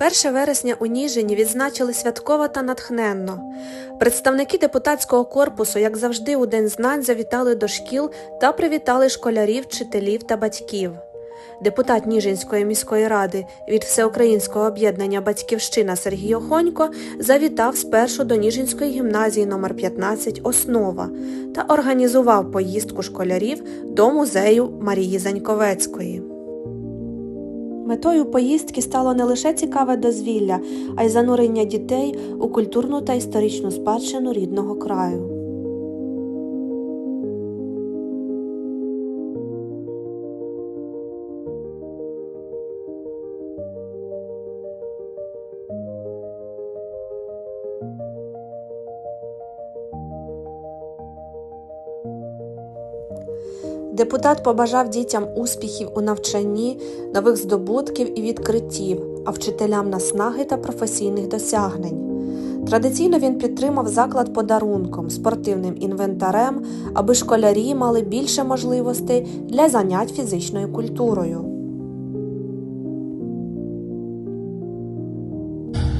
1 вересня у Ніжині відзначили святково та натхненно. Представники депутатського корпусу, як завжди, у День знань завітали до шкіл та привітали школярів, вчителів та батьків. Депутат Ніжинської міської ради від Всеукраїнського об'єднання Батьківщина Сергій Охонько завітав спершу до Ніжинської гімназії номер 15 Основа та організував поїздку школярів до музею Марії Заньковецької. Метою поїздки стало не лише цікаве дозвілля, а й занурення дітей у культурну та історичну спадщину рідного краю. Депутат побажав дітям успіхів у навчанні, нових здобутків і відкриттів, а вчителям наснаги та професійних досягнень. Традиційно він підтримав заклад подарунком, спортивним інвентарем, аби школярі мали більше можливостей для занять фізичною культурою.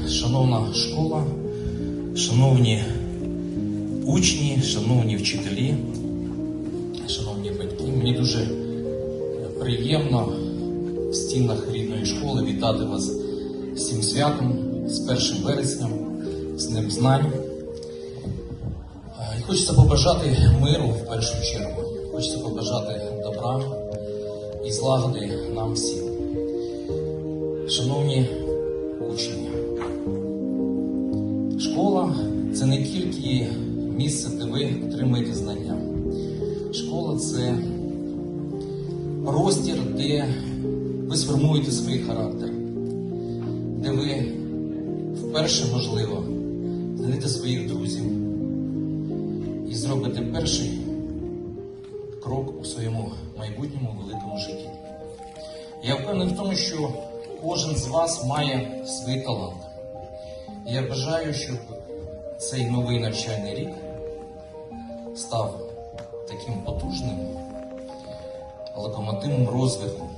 Шановна школа, шановні учні, шановні вчителі, шановні батьки, мені дуже приємно в стінах рідної школи вітати вас цим святом, з 1 вересням, з Днем знань. Е, І хочеться побажати миру в першу чергу. Хочеться побажати добра і злагоди нам всім. Шановні учні, Школа це не тільки місце, де ви отримуєте знання. Школа це простір, де ви сформуєте свій характер, де ви вперше, можливо, знайдете своїх друзів і зробите перший крок у своєму майбутньому великому житті. Я впевнений в тому, що кожен з вас має свій талант. Я бажаю, щоб цей новий навчальний рік став таким потужним локомотивом розвитку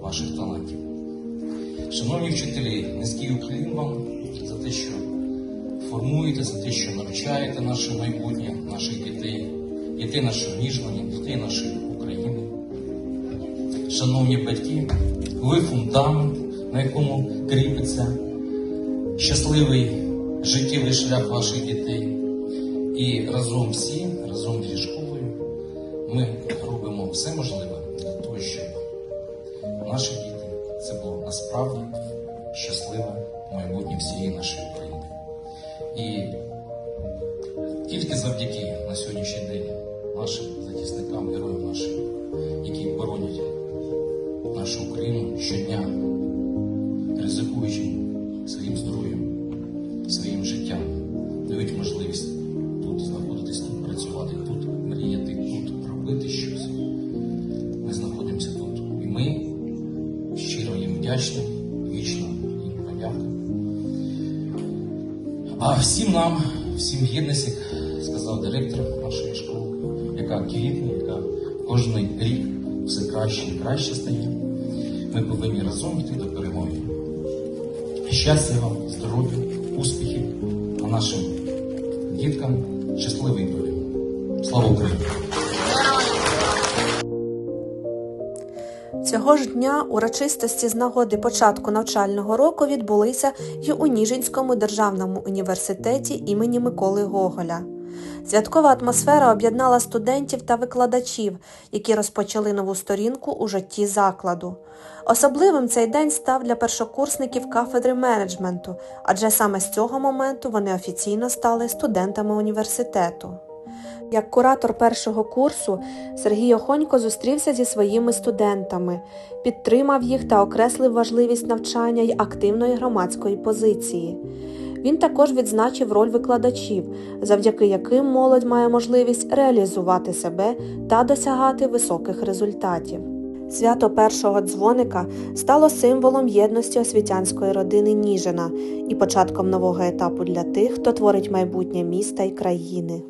ваших талантів. Шановні вчителі, низький уклін вам за те, що формуєте, за те, що навчаєте наше майбутнє, наших дітей, дітей нашої Ніжної, дітей нашої України. Шановні батьки, ви фундамент, на якому кріпиться щасливий життєвий шлях ваших дітей. І разом всі, разом зі школою, ми все можливе для того, щоб наші діти це було насправді щасливе майбутнє всієї нашої України. І тільки завдяки на сьогоднішній день нашим захисникам, героям нашим, які боронять нашу Україну щодня, ризикуючи своїм здоров'ям, щиро вічно їм подяка. А всім нам, всім єдності, сказав директор нашої школи, яка квітне, яка кожен рік все краще і краще стає. Ми повинні разом йти до перемоги. Щастя вам, здоров'я, успіхів, а нашим діткам щасливої долі. Слава Україні! Цього ж дня урочистості з нагоди початку навчального року відбулися й у Ніжинському державному університеті імені Миколи Гоголя. Святкова атмосфера об'єднала студентів та викладачів, які розпочали нову сторінку у житті закладу. Особливим цей день став для першокурсників кафедри менеджменту, адже саме з цього моменту вони офіційно стали студентами університету. Як куратор першого курсу Сергій Охонько зустрівся зі своїми студентами, підтримав їх та окреслив важливість навчання й активної громадської позиції. Він також відзначив роль викладачів, завдяки яким молодь має можливість реалізувати себе та досягати високих результатів. Свято першого дзвоника стало символом єдності освітянської родини Ніжина і початком нового етапу для тих, хто творить майбутнє міста і країни.